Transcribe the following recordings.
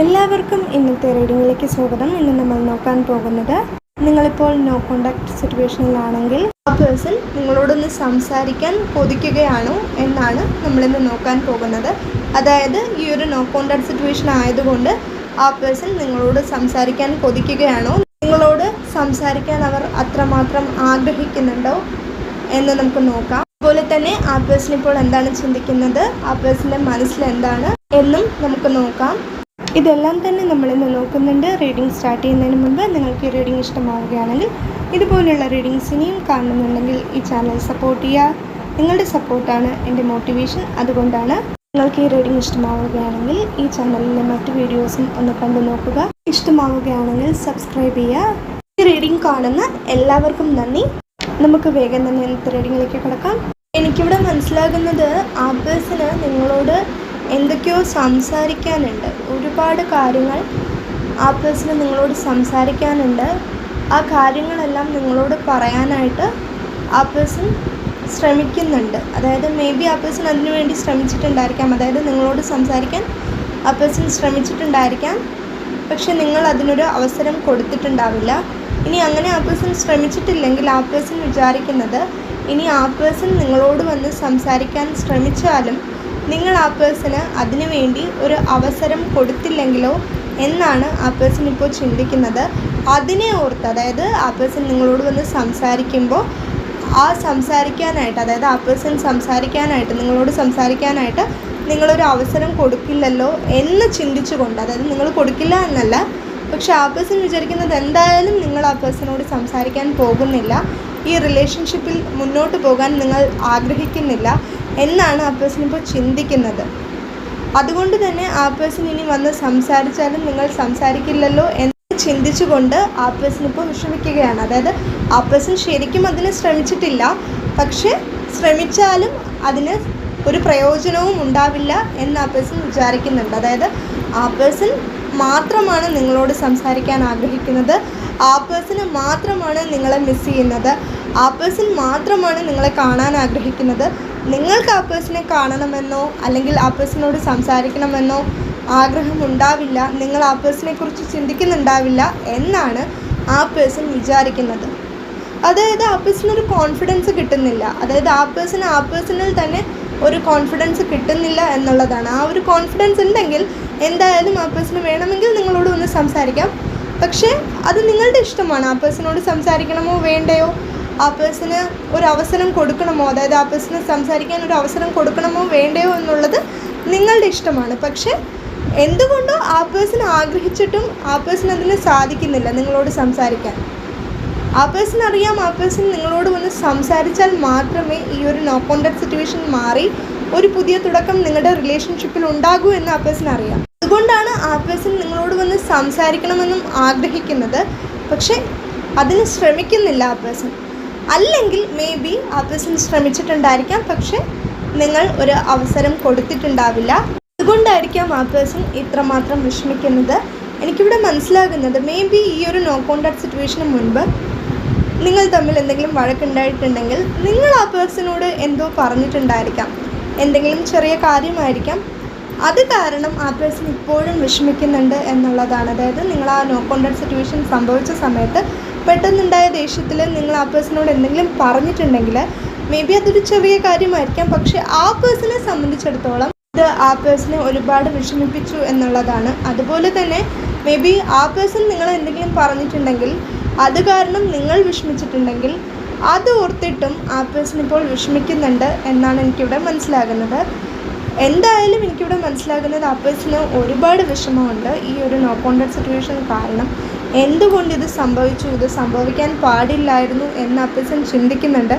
എല്ലാവർക്കും ഇന്നത്തെ റീഡിങ്ങിലേക്ക് സ്വാഗതം. ഇന്ന് നമ്മൾ നോക്കാൻ പോകുന്നത് നിങ്ങളിപ്പോൾ നോ കോണ്ടാക്ട് സിറ്റുവേഷനിലാണെങ്കിൽ ആ പേഴ്സൺ നിങ്ങളോടൊന്ന് സംസാരിക്കാൻ കൊതിക്കുകയാണോ എന്നാണ് നമ്മളിന്ന് നോക്കാൻ പോകുന്നത്. അതായത് ഈ ഒരു നോ കോണ്ടാക്ട് സിറ്റുവേഷൻ ആയതുകൊണ്ട് ആ പേഴ്സൺ നിങ്ങളോട് സംസാരിക്കാൻ കൊതിക്കുകയാണോ? നിങ്ങളോട് സംസാരിക്കാൻ അവർ അത്രമാത്രം ആഗ്രഹിക്കുന്നുണ്ടോ എന്ന് നമുക്ക് നോക്കാം. അതുപോലെ തന്നെ ആ പേഴ്സൺ ഇപ്പോൾ എന്താണ് ചിന്തിക്കുന്നത്? ആ പേഴ്സന്റെ മനസ്സിൽ എന്താണ് എന്നും നമുക്ക് നോക്കാം. ഇതെല്ലാം തന്നെ നമ്മൾ നമ്മളിന്ന് നോക്കുന്നുണ്ട്. റീഡിംഗ് സ്റ്റാർട്ട് ചെയ്യുന്നതിന് മുമ്പ് നിങ്ങൾക്ക് ഈ റീഡിംഗ് ഇഷ്ടമാവുകയാണെങ്കിൽ ഇതുപോലെയുള്ള റീഡിങ്സ് ഇനിയും കാണുന്നുണ്ടെങ്കിൽ ഈ ചാനൽ സപ്പോർട്ട് ചെയ്യുക. നിങ്ങളുടെ സപ്പോർട്ടാണ് എന്റെ മോട്ടിവേഷൻ അതുകൊണ്ടാണ് നിങ്ങൾക്ക് ഈ റീഡിംഗ് ഇഷ്ടമാവുകയാണെങ്കിൽ ഈ ചാനലിലെ മറ്റു വീഡിയോസും ഒന്ന് കണ്ടു നോക്കുക. ഇഷ്ടമാവുകയാണെങ്കിൽ സബ്സ്ക്രൈബ് ചെയ്യുക. ഈ റീഡിംഗ് കാണുന്ന എല്ലാവർക്കും നന്ദി. നമുക്ക് വേഗം തന്നെ ഇന്നത്തെ റീഡിങ്ങിലേക്ക് കിടക്കാം. എനിക്കിവിടെ മനസ്സിലാകുന്നത് ആ നിങ്ങളോട് എന്തൊക്കെയോ സംസാരിക്കാനുണ്ട്. ഒരുപാട് കാര്യങ്ങൾ ആ പേഴ്സണ് നിങ്ങളോട് സംസാരിക്കാനുണ്ട്. ആ കാര്യങ്ങളെല്ലാം നിങ്ങളോട് പറയാനായിട്ട് ആ പേഴ്സൺ ശ്രമിക്കുന്നുണ്ട്. അതായത് മേ ബി ആ പേഴ്സൺ അതിനു വേണ്ടി ശ്രമിച്ചിട്ടുണ്ടായിരിക്കാം. അതായത് നിങ്ങളോട് സംസാരിക്കാൻ ആ പേഴ്സൺ ശ്രമിച്ചിട്ടുണ്ടായിരിക്കാം. പക്ഷെ നിങ്ങൾ അതിനൊരു അവസരം കൊടുത്തിട്ടുണ്ടാവില്ല. ഇനി അങ്ങനെ ആ പേഴ്സൺ ശ്രമിച്ചിട്ടില്ലെങ്കിൽ ആ പേഴ്സൺ വിചാരിക്കുന്നത് ഇനി ആ പേഴ്സൺ നിങ്ങളോട് വന്ന് സംസാരിക്കാൻ ശ്രമിച്ചാലും നിങ്ങൾ ആ പേഴ്സണ് അതിനു വേണ്ടി ഒരു അവസരം കൊടുത്തില്ലെങ്കിലോ എന്നാണ് ആ പേഴ്സൺ ഇപ്പോൾ ചിന്തിക്കുന്നത്. അതിനെ ഓർത്ത് അതായത് ആ പേഴ്സൺ നിങ്ങളോട് വന്ന് സംസാരിക്കുമ്പോൾ ആ സംസാരിക്കാനായിട്ട് അതായത് ആ പേഴ്സൺ സംസാരിക്കാനായിട്ട് നിങ്ങളോട് സംസാരിക്കാനായിട്ട് നിങ്ങളൊരു അവസരം കൊടുക്കില്ലല്ലോ എന്ന് ചിന്തിച്ചുകൊണ്ട് അതായത് നിങ്ങൾ കൊടുക്കില്ല എന്നല്ല പക്ഷെ ആ പേഴ്സൺ വിചാരിക്കുന്നത് എന്തായാലും നിങ്ങൾ ആ പേഴ്സണോട് സംസാരിക്കാൻ പോകുന്നില്ല. ഈ റിലേഷൻഷിപ്പിൽ മുന്നോട്ട് പോകാൻ നിങ്ങൾ ആഗ്രഹിക്കുന്നില്ല. എന്നാണ് ആ പേഴ്സൺ ഇപ്പോൾ ചിന്തിക്കുന്നത്. അതുകൊണ്ട് തന്നെ ആ പേഴ്സൺ ഇനി വന്ന് സംസാരിച്ചാലും നിങ്ങൾ സംസാരിക്കില്ലല്ലോ എന്ന് ചിന്തിച്ചുകൊണ്ട് ആ പേഴ്സൺ ഇപ്പോൾ വിഷമിക്കുകയാണ്. അതായത് ആ പേഴ്സൺ ശരിക്കും അതിന് ശ്രമിച്ചിട്ടില്ല. പക്ഷെ ശ്രമിച്ചാലും അതിന് ഒരു പ്രയോജനവും ഉണ്ടാവില്ല എന്ന് ആ പേഴ്സൺ വിചാരിക്കുന്നുണ്ട്. അതായത് ആ പേഴ്സൺ മാത്രമാണ് നിങ്ങളോട് സംസാരിക്കാൻ ആഗ്രഹിക്കുന്നത്. ആ പേഴ്സണ് മാത്രമാണ് നിങ്ങളെ മിസ് ചെയ്യുന്നത്. ആ പേഴ്സൺ മാത്രമാണ് നിങ്ങളെ കാണാൻ ആഗ്രഹിക്കുന്നത്. നിങ്ങൾക്ക് ആ പേഴ്സണെ കാണണമെന്നോ അല്ലെങ്കിൽ ആ പേഴ്സണോട് സംസാരിക്കണമെന്നോ ആഗ്രഹം ഉണ്ടാവില്ല. നിങ്ങൾ ആ പേഴ്സണെ കുറിച്ച് ചിന്തിക്കുന്നുണ്ടാവില്ല എന്നാണ് ആ പേഴ്സൺ വിചാരിക്കുന്നത്. അതായത് ആ പേഴ്സൺ ഒരു കോൺഫിഡൻസ് കിട്ടുന്നില്ല. അതായത് ആ പേഴ്സൺ ആ പേഴ്സണിൽ തന്നെ ഒരു കോൺഫിഡൻസ് കിട്ടുന്നില്ല എന്നുള്ളതാണ്. ആ ഒരു കോൺഫിഡൻസ് ഉണ്ടെങ്കിൽ എന്തായാലും ആ പേഴ്സണ് വേണമെങ്കിൽ നിങ്ങളോട് ഒന്ന് സംസാരിക്കാം. പക്ഷേ അത് നിങ്ങളുടെ ഇഷ്ടമാണ്. ആ പേഴ്സണോട് സംസാരിക്കണമോ വേണ്ടയോ? ആ പേഴ്സണ് ഒരു അവസരം കൊടുക്കണമോ? അതായത് ആ പേഴ്സണ് സംസാരിക്കാൻ ഒരു അവസരം കൊടുക്കണമോ വേണ്ടയോ എന്നുള്ളത് നിങ്ങളുടെ ഇഷ്ടമാണ്. പക്ഷേ എന്തുകൊണ്ടോ ആ പേഴ്സൺ ആഗ്രഹിച്ചിട്ടും ആ പേഴ്സൺ അതിന് സാധിക്കുന്നില്ല നിങ്ങളോട് സംസാരിക്കാൻ. ആ പേഴ്സൺ അറിയാം ആ പേഴ്സൺ നിങ്ങളോട് വന്ന് സംസാരിച്ചാൽ മാത്രമേ ഈ ഒരു നോ കോണ്ടാക്ട് സിറ്റുവേഷൻ മാറി ഒരു പുതിയ തുടക്കം നിങ്ങളുടെ റിലേഷൻഷിപ്പിൽ ഉണ്ടാകൂ എന്ന് ആ പേഴ്സൺ അറിയാം. അതുകൊണ്ടാണ് ആ പേഴ്സൺ നിങ്ങളോട് വന്ന് സംസാരിക്കണമെന്നും ആഗ്രഹിക്കുന്നത്. പക്ഷേ അതിന് ശ്രമിക്കുന്നില്ല ആ പേഴ്സൺ അല്ലെങ്കിൽ മേ ബി ആ ശ്രമിച്ചിട്ടുണ്ടായിരിക്കാം പക്ഷെ നിങ്ങൾ ഒരു അവസരം കൊടുത്തിട്ടുണ്ടാവില്ല. അതുകൊണ്ടായിരിക്കാം ആ പേഴ്സൺ ഇത്രമാത്രം വിഷമിക്കുന്നത്. എനിക്കിവിടെ മനസ്സിലാകുന്നത് മേ ബി ഈ ഒരു നോ കോണ്ടാക്ട് സിറ്റുവേഷന് മുൻപ് നിങ്ങൾ തമ്മിൽ എന്തെങ്കിലും വഴക്കുണ്ടായിട്ടുണ്ടെങ്കിൽ നിങ്ങൾ ആ പേഴ്സണോട് എന്തോ പറഞ്ഞിട്ടുണ്ടായിരിക്കാം. എന്തെങ്കിലും ചെറിയ കാര്യമായിരിക്കാം. അത് കാരണം ആ പേഴ്സൺ ഇപ്പോഴും വിഷമിക്കുന്നുണ്ട് എന്നുള്ളതാണ്. അതായത് നിങ്ങൾ ആ നോ കോണ്ടാക്ട് സിറ്റുവേഷൻ സംഭവിച്ച സമയത്ത് പെട്ടെന്നുണ്ടായ ദേഷ്യത്തിൽ നിങ്ങൾ ആ പേഴ്സണോട് എന്തെങ്കിലും പറഞ്ഞിട്ടുണ്ടെങ്കിൽ മേ ബി അതൊരു ചെറിയ കാര്യമായിരിക്കാം. പക്ഷേ ആ പേഴ്സണെ സംബന്ധിച്ചിടത്തോളം ഇത് ആ പേഴ്സണെ ഒരുപാട് വിഷമിപ്പിച്ചു എന്നുള്ളതാണ്. അതുപോലെ തന്നെ മേ ബി ആ പേഴ്സൺ നിങ്ങൾ എന്തെങ്കിലും പറഞ്ഞിട്ടുണ്ടെങ്കിൽ അത് കാരണം നിങ്ങൾ വിഷമിച്ചിട്ടുണ്ടെങ്കിൽ അത് ഓർത്തിട്ടും ആ പേഴ്സൺ ഇപ്പോൾ വിഷമിക്കുന്നുണ്ട് എന്നാണ് എനിക്കിവിടെ മനസ്സിലാകുന്നത്. എന്തായാലും എനിക്കിവിടെ മനസ്സിലാകുന്നത് ആ പേഴ്സണ് ഒരുപാട് വിഷമമുണ്ട്. ഈ ഒരു നോ കോണ്ടാക്ട് സിറ്റുവേഷൻ കാരണം എന്തുകൊണ്ട് ഇത് സംഭവിച്ചു? ഇത് സംഭവിക്കാൻ പാടില്ലായിരുന്നു എന്ന് ആ ചിന്തിക്കുന്നുണ്ട്.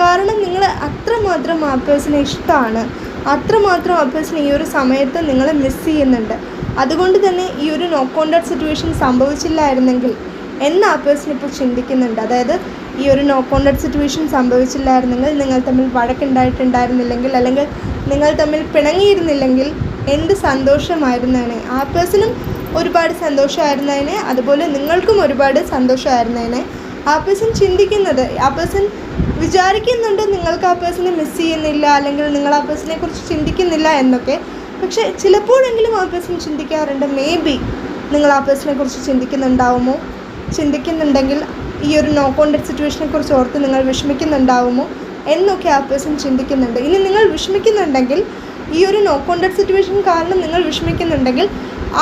കാരണം നിങ്ങൾ അത്രമാത്രം ആ ഇഷ്ടമാണ് അത്രമാത്രം ആ ഈ ഒരു സമയത്ത് നിങ്ങളെ മിസ് ചെയ്യുന്നുണ്ട്. അതുകൊണ്ട് തന്നെ ഈ ഒരു നോ കോണ്ടാക്ട് സിറ്റുവേഷൻ സംഭവിച്ചില്ലായിരുന്നെങ്കിൽ എന്ന് ആ ഇപ്പോൾ ചിന്തിക്കുന്നുണ്ട്. അതായത് ഈ ഒരു നോ കോണ്ടാക്ട് സിറ്റുവേഷൻ സംഭവിച്ചില്ലായിരുന്നെങ്കിൽ നിങ്ങൾ തമ്മിൽ വഴക്കുണ്ടായിട്ടുണ്ടായിരുന്നില്ലെങ്കിൽ അല്ലെങ്കിൽ നിങ്ങൾ തമ്മിൽ പിണങ്ങിയിരുന്നില്ലെങ്കിൽ എന്ത് സന്തോഷമായിരുന്നേനെ? ആ പേഴ്സണും ഒരുപാട് സന്തോഷമായിരുന്നതിനെ അതുപോലെ നിങ്ങൾക്കും ഒരുപാട് സന്തോഷമായിരുന്നതിനെ ആ പേഴ്സൺ ചിന്തിക്കുന്നത് ആ പേഴ്സൺ വിചാരിക്കുന്നുണ്ട് നിങ്ങൾക്ക് ആ പേഴ്സണെ മിസ് ചെയ്യുന്നില്ല അല്ലെങ്കിൽ നിങ്ങൾ ആ പേഴ്സണെ കുറിച്ച് ചിന്തിക്കുന്നില്ല എന്നൊക്കെ. പക്ഷേ ചിലപ്പോഴെങ്കിലും ആ പേഴ്സൺ ചിന്തിക്കാറുണ്ട് മേ ബി നിങ്ങൾ ആ പേഴ്സണെ കുറിച്ച് ചിന്തിക്കുന്നുണ്ടാവുമോ? ചിന്തിക്കുന്നുണ്ടെങ്കിൽ ഈ ഒരു നോ കോണ്ടാക്ട് സിറ്റുവേഷനെ കുറിച്ച് ഓർത്ത് നിങ്ങൾ വിഷമിക്കുന്നുണ്ടാവുമോ? എന്നൊക്കെ ആ പേഴ്സൺ ചിന്തിക്കുന്നുണ്ട്. ഇനി നിങ്ങൾ വിഷമിക്കുന്നുണ്ടെങ്കിൽ ഈ ഒരു നോ കോണ്ടാക്ട് സിറ്റുവേഷൻ കാരണം നിങ്ങൾ വിഷമിക്കുന്നുണ്ടെങ്കിൽ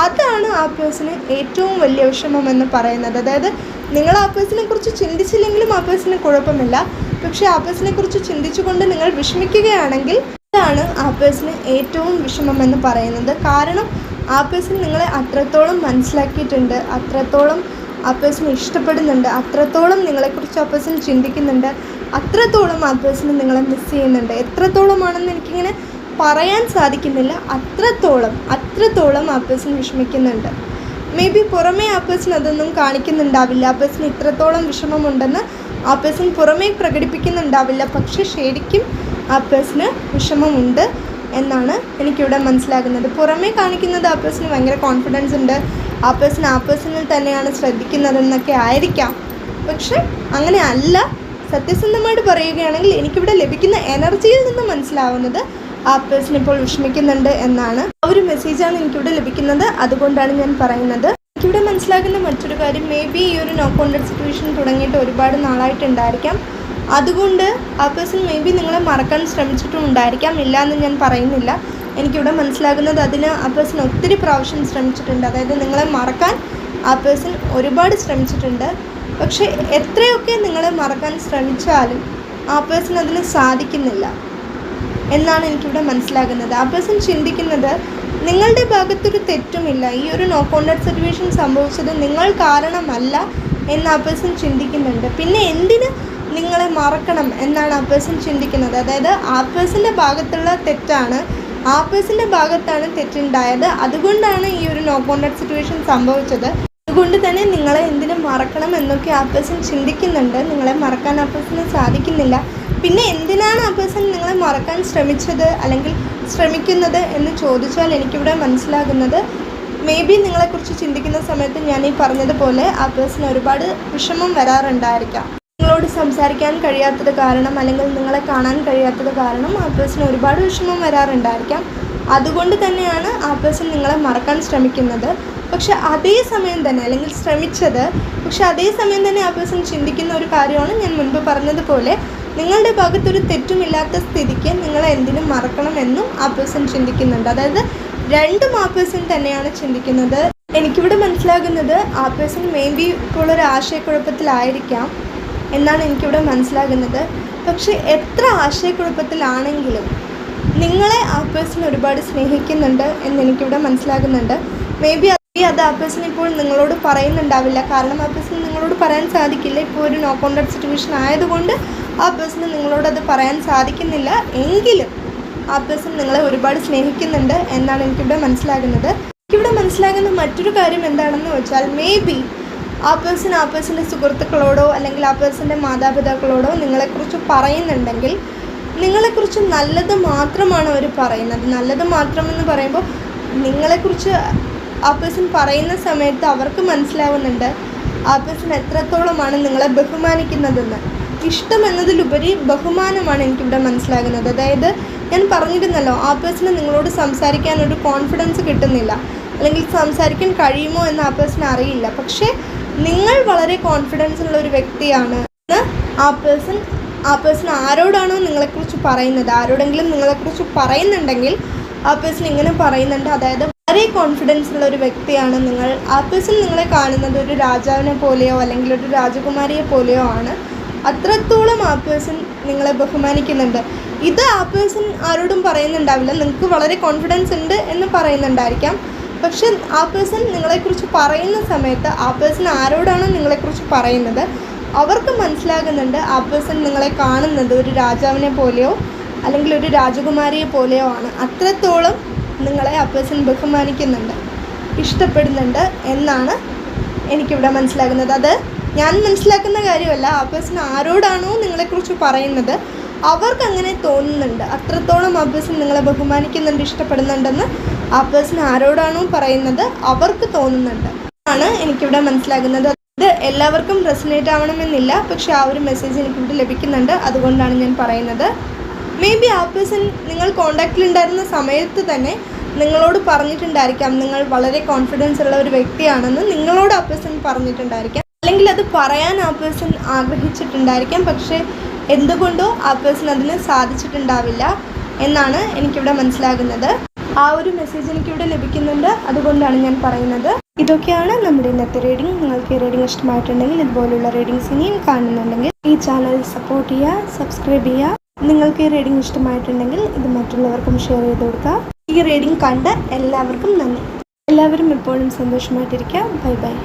അതാണ് ആ പേഴ്സണ് ഏറ്റവും വലിയ വിഷമം എന്ന് പറയുന്നത്. അതായത് നിങ്ങൾ ആ പേഴ്സണെ കുറിച്ച് ചിന്തിച്ചില്ലെങ്കിലും ആ പേഴ്സണ് കുഴപ്പമില്ല. പക്ഷേ ആ പേഴ്സണെ കുറിച്ച് ചിന്തിച്ചുകൊണ്ട് നിങ്ങൾ വിഷമിക്കുകയാണെങ്കിൽ അതാണ് ആ പേഴ്സണ് ഏറ്റവും വിഷമം എന്ന് പറയുന്നത്. കാരണം ആ നിങ്ങളെ അത്രത്തോളം മനസ്സിലാക്കിയിട്ടുണ്ട് അത്രത്തോളം ആ പേഴ്സൺ ഇഷ്ടപ്പെടുന്നുണ്ട് അത്രത്തോളം നിങ്ങളെക്കുറിച്ച് ആ പേഴ്സൺ ചിന്തിക്കുന്നുണ്ട് അത്രത്തോളം ആ പേഴ്സൺ നിങ്ങളെ മിസ് ചെയ്യുന്നുണ്ട്. എത്രത്തോളമാണെന്ന് എനിക്കിങ്ങനെ പറയാൻ സാധിക്കുന്നില്ല. അത്രത്തോളം അത്രത്തോളം ആ പേഴ്സൺ വിഷമിക്കുന്നുണ്ട്. മേ ബി പുറമേ ആ പേഴ്സൺ അതൊന്നും കാണിക്കുന്നുണ്ടാവില്ല. ആ പേഴ്സൺ ഇത്രത്തോളം വിഷമമുണ്ടെന്ന് ആ പേഴ്സൺ പുറമേ പ്രകടിപ്പിക്കുന്നുണ്ടാവില്ല. പക്ഷേ ശരിക്കും ആ പേഴ്സണ് വിഷമമുണ്ട് എന്നാണ് എനിക്കിവിടെ മനസ്സിലാകുന്നത്. പുറമേ കാണിക്കുന്നത് ആ പേഴ്സണ് ഭയങ്കര കോൺഫിഡൻസ് ഉണ്ട്. ആ പേഴ്സൺ ആ പേഴ്സണിൽ തന്നെയാണ് ശ്രദ്ധിക്കുന്നതെന്നൊക്കെ ആയിരിക്കാം. പക്ഷെ അങ്ങനെ അല്ല. സത്യസന്ധമായിട്ട് പറയുകയാണെങ്കിൽ എനിക്കിവിടെ ലഭിക്കുന്ന എനർജിയിൽ നിന്ന് മനസ്സിലാവുന്നത് ആ പേഴ്സൺ ഇപ്പോൾ വിഷമിക്കുന്നുണ്ട് എന്നാണ്. ആ ഒരു മെസ്സേജാണ് എനിക്കിവിടെ ലഭിക്കുന്നത്. അതുകൊണ്ടാണ് ഞാൻ പറയുന്നത്. എനിക്കിവിടെ മനസ്സിലാക്കുന്ന മറ്റൊരു കാര്യം മേ ബി ഈ ഒരു നോ കോണ്ടാക്ട് സിറ്റുവേഷൻ തുടങ്ങിയിട്ട് ഒരുപാട് നാളായിട്ടുണ്ടായിരിക്കാം. അതുകൊണ്ട് ആ പേഴ്സൺ മേ ബി നിങ്ങളെ മറക്കാൻ ശ്രമിച്ചിട്ടും ഉണ്ടായിരിക്കാം. ഇല്ല എന്ന് ഞാൻ പറയുന്നില്ല. എനിക്കിവിടെ മനസ്സിലാകുന്നത് അതിന് ആ പേഴ്സൺ ഒത്തിരി പ്രാവശ്യം ശ്രമിച്ചിട്ടുണ്ട്. അതായത് നിങ്ങളെ മറക്കാൻ ആ പേഴ്സൺ ഒരുപാട് ശ്രമിച്ചിട്ടുണ്ട്. പക്ഷേ എത്രയൊക്കെ നിങ്ങളെ മറക്കാൻ ശ്രമിച്ചാലും ആ പേഴ്സൺ അതിന് സാധിക്കുന്നില്ല. എന്നാണ് എനിക്കിവിടെ മനസ്സിലാകുന്നത്. ആ പേഴ്സൺ ചിന്തിക്കുന്നത് നിങ്ങളുടെ ഭാഗത്തൊരു തെറ്റുമില്ല. ഈ ഒരു നോ കോണ്ടാക്ട് സിറ്റുവേഷൻ സംഭവിച്ചത് നിങ്ങൾ കാരണമല്ല എന്ന് ആ പേഴ്സൺ ചിന്തിക്കുന്നുണ്ട്. പിന്നെ എന്തിന് നിങ്ങളെ മറക്കണം എന്നാണ് ആ പേഴ്സൺ ചിന്തിക്കുന്നത്. അതായത് ആ പേഴ്സന്റെ ഭാഗത്തുള്ള തെറ്റാണ് ആ പേഴ്സന്റെ ഭാഗത്താണ് തെറ്റുണ്ടായത്. അതുകൊണ്ടാണ് ഈ ഒരു നോ കോണ്ടാക്ട് സിറ്റുവേഷൻ സംഭവിച്ചത്. അതുകൊണ്ട് തന്നെ നിങ്ങളെ എന്തിനും മറക്കണം എന്നൊക്കെ ആ പേഴ്സൺ ചിന്തിക്കുന്നുണ്ട്. നിങ്ങളെ മറക്കാൻ ആ പേഴ്സണ് സാധിക്കുന്നില്ല. പിന്നെ എന്തിനാണ് ആ പേഴ്സൺ നിങ്ങളെ മറക്കാൻ ശ്രമിച്ചത് അല്ലെങ്കിൽ ശ്രമിക്കുന്നത് എന്ന് ചോദിച്ചാൽ എനിക്കിവിടെ മനസ്സിലാകുന്നത് മേ ബി നിങ്ങളെക്കുറിച്ച് ചിന്തിക്കുന്ന സമയത്ത് ഞാൻ ഈ പറഞ്ഞതുപോലെ ആ പേഴ്സൺ ഒരുപാട് വിഷമം വരാറുണ്ടായിരിക്കാം. നിങ്ങളോട് സംസാരിക്കാൻ കഴിയാത്തത് കാരണം അല്ലെങ്കിൽ നിങ്ങളെ കാണാൻ കഴിയാത്തത് കാരണം ആ പേഴ്സൺ ഒരുപാട് വിഷമം വരാറുണ്ടായിരിക്കാം. അതുകൊണ്ട് തന്നെയാണ് ആ പേഴ്സൺ നിങ്ങളെ മറക്കാൻ ശ്രമിക്കുന്നത്. പക്ഷെ അതേ സമയം തന്നെ അല്ലെങ്കിൽ ശ്രമിച്ചത് പക്ഷെ അതേ സമയം തന്നെ ആ പേഴ്സൺ ചിന്തിക്കുന്ന ഒരു കാര്യമാണ് ഞാൻ മുൻപ് പറഞ്ഞതുപോലെ നിങ്ങളുടെ ഭാഗത്തൊരു തെറ്റുമില്ലാത്ത സ്ഥിതിക്ക് നിങ്ങൾ എന്തിനും മറക്കണമെന്നും ആ പേഴ്സൺ ചിന്തിക്കുന്നുണ്ട്. അതായത് രണ്ടും ആ പേഴ്സൺ തന്നെയാണ് ചിന്തിക്കുന്നത്. എനിക്കിവിടെ മനസ്സിലാകുന്നത് ആ പേഴ്സൺ മേ ബി ഇപ്പോൾ ഒരു ആശയക്കുഴപ്പത്തിലായിരിക്കാം എന്നാണ് എനിക്കിവിടെ മനസ്സിലാകുന്നത്. പക്ഷേ എത്ര ആശയക്കുഴപ്പത്തിലാണെങ്കിലും നിങ്ങളെ ആ പേഴ്സൺ ഒരുപാട് സ്നേഹിക്കുന്നുണ്ട് എന്ന് എനിക്കിവിടെ മനസ്സിലാകുന്നുണ്ട്. മേ ബി അത് ആ പേഴ്സൺ ഇപ്പോൾ നിങ്ങളോട് പറയുന്നുണ്ടാവില്ല. കാരണം ആ പേഴ്സൺ നിങ്ങളോട് പറയാൻ സാധിക്കില്ല. ഇപ്പോൾ ഒരു നോ കോണ്ടാക്ട് സിറ്റുവേഷൻ ആയതുകൊണ്ട് ആ പേഴ്സണ് നിങ്ങളോടത് പറയാൻ സാധിക്കുന്നില്ല. എങ്കിലും ആ പേഴ്സൺ നിങ്ങളെ ഒരുപാട് സ്നേഹിക്കുന്നുണ്ട് എന്നാണ് എനിക്കിവിടെ മനസ്സിലാകുന്നത്. എനിക്കിവിടെ മനസ്സിലാകുന്ന മറ്റൊരു കാര്യം എന്താണെന്ന് വെച്ചാൽ മേ ബി ആ പേഴ്സൺ ആ പേഴ്സന്റെ സുഹൃത്തുക്കളോടോ അല്ലെങ്കിൽ ആ പേഴ്സന്റെ മാതാപിതാക്കളോടോ നിങ്ങളെക്കുറിച്ച് പറയുന്നുണ്ടെങ്കിൽ നിങ്ങളെക്കുറിച്ച് നല്ലത് മാത്രമാണ് അവർ പറയുന്നത്. നല്ലത് മാത്രമെന്ന് പറയുമ്പോൾ നിങ്ങളെക്കുറിച്ച് ആ പേഴ്സൺ പറയുന്ന സമയത്ത് അവർക്ക് മനസ്സിലാവുന്നുണ്ട് ആ പേഴ്സൺ എത്രത്തോളമാണ് നിങ്ങളെ ബഹുമാനിക്കുന്നതെന്ന്. ഇഷ്ടം എന്നതിലുപരി ബഹുമാനമാണ് എനിക്കിവിടെ മനസ്സിലാകുന്നത്. അതായത് ഞാൻ പറഞ്ഞിരുന്നല്ലോ ആ പേഴ്സണ് നിങ്ങളോട് സംസാരിക്കാനൊരു കോൺഫിഡൻസ് കിട്ടുന്നില്ല. അല്ലെങ്കിൽ സംസാരിക്കാൻ കഴിയുമോ എന്ന് ആ പേഴ്സൺ അറിയില്ല. പക്ഷേ നിങ്ങൾ വളരെ കോൺഫിഡൻസ് ഉള്ള ഒരു വ്യക്തിയാണ് എന്ന് ആ പേഴ്സൺ ആ പേഴ്സൺ ആരോടാണോ നിങ്ങളെക്കുറിച്ച് പറയുന്നത്? ആരോടെങ്കിലും നിങ്ങളെക്കുറിച്ച് പറയുന്നുണ്ടെങ്കിൽ ആ പേഴ്സൺ ഇങ്ങനെ പറയുന്നുണ്ട്. അതായത് വളരെ കോൺഫിഡൻസ് ഉള്ള ഒരു വ്യക്തിയാണ് നിങ്ങൾ. ആ പേഴ്സൺ നിങ്ങളെ കാണുന്നത് ഒരു രാജാവിനെ പോലെയോ അല്ലെങ്കിൽ ഒരു രാജകുമാരിയെ പോലെയോ ആണ്. അത്രത്തോളം ആ പേഴ്സൺ നിങ്ങളെ ബഹുമാനിക്കുന്നുണ്ട്. ഇത് ആ പേഴ്സൺ ആരോടും പറയുന്നുണ്ടാവില്ല. നിങ്ങൾക്ക് വളരെ കോൺഫിഡൻസ് ഉണ്ട് എന്ന് പറയുന്നുണ്ടായിരിക്കാം. പക്ഷെ ആ പേഴ്സൺ നിങ്ങളെക്കുറിച്ച് പറയുന്ന സമയത്ത് ആ പേഴ്സൺ ആരോടാണ് നിങ്ങളെക്കുറിച്ച് പറയുന്നത് അവർക്ക് മനസ്സിലാകുന്നുണ്ട് ആ പേഴ്സൺ നിങ്ങളെ കാണുന്നത് ഒരു രാജാവിനെ പോലെയോ അല്ലെങ്കിൽ ഒരു രാജകുമാരിയെ പോലെയോ ആണ്. അത്രത്തോളം നിങ്ങളെ ആ പേഴ്സൺ ബഹുമാനിക്കുന്നുണ്ട് ഇഷ്ടപ്പെടുന്നുണ്ട് എന്നാണ് എനിക്കിവിടെ മനസ്സിലാകുന്നത്. അത് ഞാൻ മനസ്സിലാക്കുന്ന കാര്യമല്ല. ആ പേഴ്സൺ ആരോടാണോ നിങ്ങളെക്കുറിച്ച് പറയുന്നത് അവർക്ക് അങ്ങനെ തോന്നുന്നുണ്ട്. അത്രത്തോളം ആ പേഴ്സൺ നിങ്ങളെ ബഹുമാനിക്കുന്നുണ്ട് ഇഷ്ടപ്പെടുന്നുണ്ടെന്ന് ആ പേഴ്സൺ ആരോടാണോ പറയുന്നത് അവർക്ക് തോന്നുന്നുണ്ട്. ആണ് എനിക്കിവിടെ മനസ്സിലാകുന്നത്. ഇത് എല്ലാവർക്കും റെസിനേറ്റ് ആവണമെന്നില്ല. പക്ഷെ ആ ഒരു മെസ്സേജ് എനിക്കിവിടെ ലഭിക്കുന്നുണ്ട്. അതുകൊണ്ടാണ് ഞാൻ പറയുന്നത്. മേ ബി ആ പേഴ്സൺ നിങ്ങൾ കോണ്ടാക്റ്റിലുണ്ടായിരുന്ന സമയത്ത് തന്നെ നിങ്ങളോട് പറഞ്ഞിട്ടുണ്ടായിരിക്കാം. നിങ്ങൾ വളരെ കോൺഫിഡൻസ് ഉള്ള ഒരു വ്യക്തിയാണെന്ന് നിങ്ങളോട് ആ പേഴ്സൺ പറഞ്ഞിട്ടുണ്ടായിരിക്കാം. അല്ലെങ്കിൽ അത് പറയാൻ ആ പേഴ്സൺ ആഗ്രഹിച്ചിട്ടുണ്ടായിരിക്കാം. പക്ഷേ എന്തുകൊണ്ടോ ആ പേഴ്സൺ അതിന് സാധിച്ചിട്ടുണ്ടാവില്ല എന്നാണ് എനിക്കിവിടെ മനസ്സിലാകുന്നത്. ആ ഒരു മെസ്സേജ് എനിക്കിവിടെ ലഭിക്കുന്നുണ്ട്. അതുകൊണ്ടാണ് ഞാൻ പറയുന്നത്. ഇതൊക്കെയാണ് നമ്മുടെ ഇന്നത്തെ റീഡിംഗ് നിങ്ങൾക്ക് ഈ റീഡിംഗ് ഇഷ്ടമായിട്ടുണ്ടെങ്കിൽ ഇതുപോലുള്ള റീഡിങ്സ് ഇനിയും കാണുന്നുണ്ടെങ്കിൽ ഈ ചാനൽ സപ്പോർട്ട് ചെയ്യുക സബ്സ്ക്രൈബ് ചെയ്യുക. നിങ്ങൾക്ക് ഈ റീഡിംഗ് ഇഷ്ടമായിട്ടുണ്ടെങ്കിൽ ഇത് മറ്റുള്ളവർക്കും ഷെയർ ചെയ്ത് കൊടുക്കുക. ഈ റീഡിംഗ് കണ്ട എല്ലാവർക്കും നന്ദി. എല്ലാവരും എപ്പോഴും സന്തോഷമായിട്ടിരിക്കുക ബൈ ബൈ